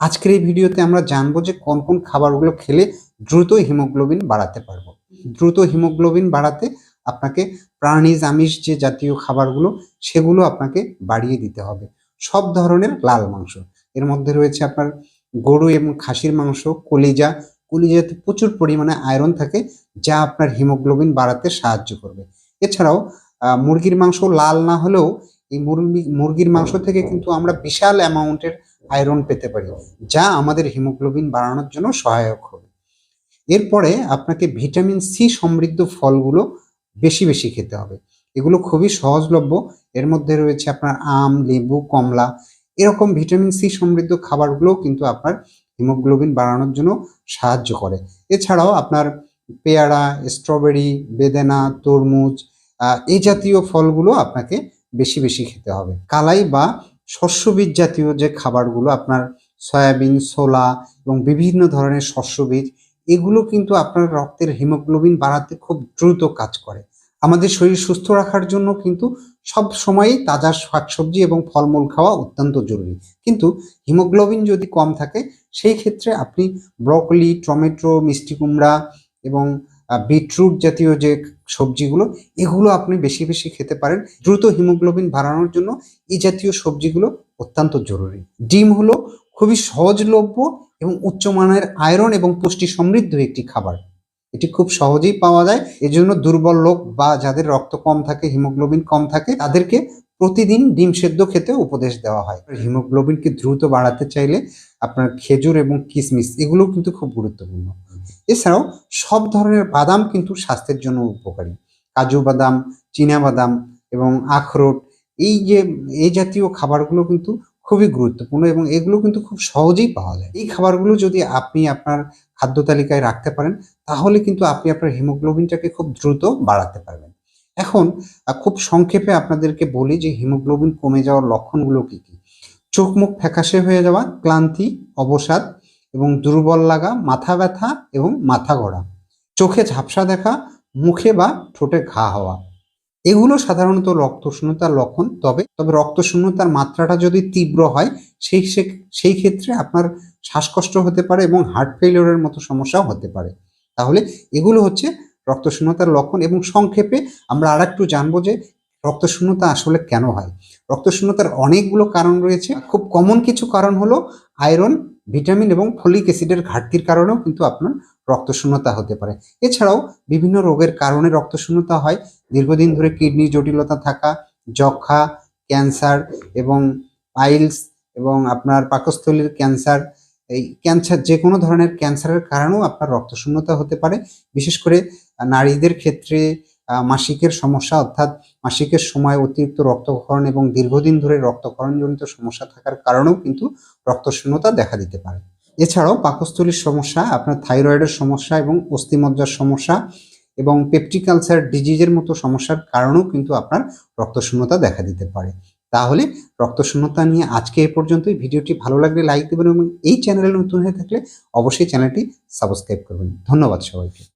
আজকের এই ভিডিওতে আমরা জানব যে কোন কোন খাবারগুলো খেলে দ্রুত হিমোগ্লোবিন বাড়াতে পারব। দ্রুত হিমোগ্লোবিন বাড়াতে আপনাকে প্রাণীজ আমিষ যে জাতীয় খাবারগুলো, সেগুলো আপনাকে বাড়িয়ে দিতে হবে। সব ধরনের লাল মাংস। এর মধ্যে রয়েছে আপনার গরু এবং খাসির মাংস, কলিজা। কলিজাতে প্রচুর পরিমাণে আয়রন থাকে, যা আপনার হিমোগ্লোবিন বাড়াতে সাহায্য করবে। এছাড়াও মুরগির মাংস লাল না হলেও এই মুরগি মুরগির মাংস থেকে কিন্তু আমরা বিশাল অ্যামাউন্টের আয়রন পেতে পারি, যা আমাদের হিমোগ্লোবিন বাড়ানোর জন্য সহায়ক হবে। এরপরে আপনাকে ভিটামিন সি সমৃদ্ধ ফলগুলো বেশি বেশি খেতে হবে। এগুলো খুবই সহজলভ্য। এর মধ্যে রয়েছে আপনার আম, লেবু, কমলা। এরকম ভিটামিন সি সমৃদ্ধ খাবারগুলোও কিন্তু আপনার হিমোগ্লোবিন বাড়ানোর জন্য সাহায্য করে। এছাড়াও আপনার পেয়ারা স্ট্রবেরি বেদানা, তরমুজ এই জাতীয় ফলগুলো আপনাকে বেশি বেশি খেতে হবে। কালাই বা শস্যবীজ জাতীয় যে খাবারগুলো, আপনার সয়াবিন, ছোলা এবং বিভিন্ন ধরনের শস্যবীজ, এগুলো কিন্তু আপনার রক্তের হিমোগ্লোবিন বাড়াতে খুব দ্রুত কাজ করে। আমাদের শরীর সুস্থ রাখার জন্য কিন্তু সব সময়ই তাজা শাকসবজি এবং ফলমূল খাওয়া অত্যন্ত জরুরি। কিন্তু হিমোগ্লোবিন যদি কম থাকে, সেই ক্ষেত্রে আপনি ব্রকলি, টমেটো, মিষ্টি কুমড়া এবং বিটরুট জাতীয় যে সবজিগুলো, এগুলো আপনি বেশি বেশি খেতে পারেন। দ্রুত হিমোগ্লোবিন বাড়ানোর জন্য এই জাতীয় সবজিগুলো অত্যন্ত জরুরি। ডিম হলো খুবই সহজলভ্য এবং উচ্চমানের আয়রন এবং পুষ্টি সমৃদ্ধ একটি খাবার। এটি খুব সহজেই পাওয়া যায়। এজন্য দুর্বল লোক বা যাদের রক্ত কম থাকে, হিমোগ্লোবিন কম থাকে, তাদেরকে প্রতিদিন ডিম সেদ্ধ খেতে উপদেশ দেওয়া হয়। হিমোগ্লোবিনকে দ্রুত বাড়াতে চাইলে আপনার খেজুর এবং কিশমিশ এগুলো কিন্তু খুব গুরুত্বপূর্ণ। এছাড়াও সব ধরনের বাদাম কিন্তু স্বাস্থ্যের জন্য উপকারী। কাজু বাদাম, চীনা বাদাম এবং আখরোট এই যে, এই জাতীয় খাবারগুলো কিন্তু খুবই গুরুত্বপূর্ণ এবং এগুলো কিন্তু খুব সহজেই পাওয়া যায়। এই খাবারগুলো যদি আপনি আপনার খাদ্য তালিকায় রাখতে পারেন, তাহলে কিন্তু আপনি আপনার হিমোগ্লোবিনটাকে খুব দ্রুত বাড়াতে পারবেন। এখন খুব সংক্ষেপে আপনাদেরকে বলি যে হিমোগ্লোবিন কমে যাওয়ার লক্ষণগুলো কি কি? চোখ মুখ ফ্যাকাশে হয়ে যাওয়া, ক্লান্তি, অবসাদ এবং দুর্বল লাগা, মাথা ব্যথা এবং মাথা গড়া। চোখে ঝাপসা দেখা, মুখে বা ঠোঁটে ঘা হওয়া। এগুলো সাধারণত রক্তশূন্যতার লক্ষণ, তবে তবে রক্তশূন্যতার মাত্রাটা যদি তীব্র হয়, সেই সেই ক্ষেত্রে আপনার শ্বাসকষ্ট হতে পারে এবং হার্ট ফেলিওরের মতো সমস্যাও হতে পারে। তাহলে এগুলো হচ্ছে রক্তশূন্যতার লক্ষণ এবং সংক্ষেপে আমরা আর একটু জানব যে রক্তশূন্যতা আসলে কেন হয়? রক্তশূন্যতার অনেকগুলো কারণ রয়েছে। খুব কমন কিছু কারণ হলো আয়রন ভিটামিন এবং ফলিক অ্যাসিডের ঘাটতির কারণেও কিন্তু আপনার রক্তশূন্যতা হতে পারে। এছাড়াও বিভিন্ন রোগের কারণে রক্তশূন্যতা হয়। দীর্ঘদিন ধরে কিডনি জটিলতা থাকা যক্ষা ক্যান্সার এবং পাইলস এবং আপনার পাকস্থলীর ক্যান্সার, এই ক্যান্সার, যে কোনো ধরনের ক্যান্সারের কারণেও আপনার রক্তশূন্যতা হতে পারে। বিশেষ করে নারীদের ক্ষেত্রে মাসিকের সমস্যা, অর্থাৎ মাসিকের সময় অতিরিক্ত রক্তক্ষরণ এবং দীর্ঘদিন ধরে রক্তক্ষরণজনিত সমস্যা থাকার কারণেও কিন্তু রক্তশূন্যতা দেখা দিতে পারে। এছাড়াও পাকস্থলীর সমস্যা, আপনার থাইরয়েডের সমস্যা এবং অস্থিমজ্জার সমস্যা এবং পেপটিক আলসার ডিজিজের মতো সমস্যার কারণেও কিন্তু আপনার রক্তশূন্যতা দেখা দিতে পারে। তাহলে রক্তশূন্যতা নিয়ে আজকে এ পর্যন্তই। ভিডিওটি ভালো লাগলে লাইক দেবেন এবং এই চ্যানেলে নতুন হয়ে থাকলে অবশ্যই চ্যানেলটি সাবস্ক্রাইব করবেন। ধন্যবাদ সবাইকে।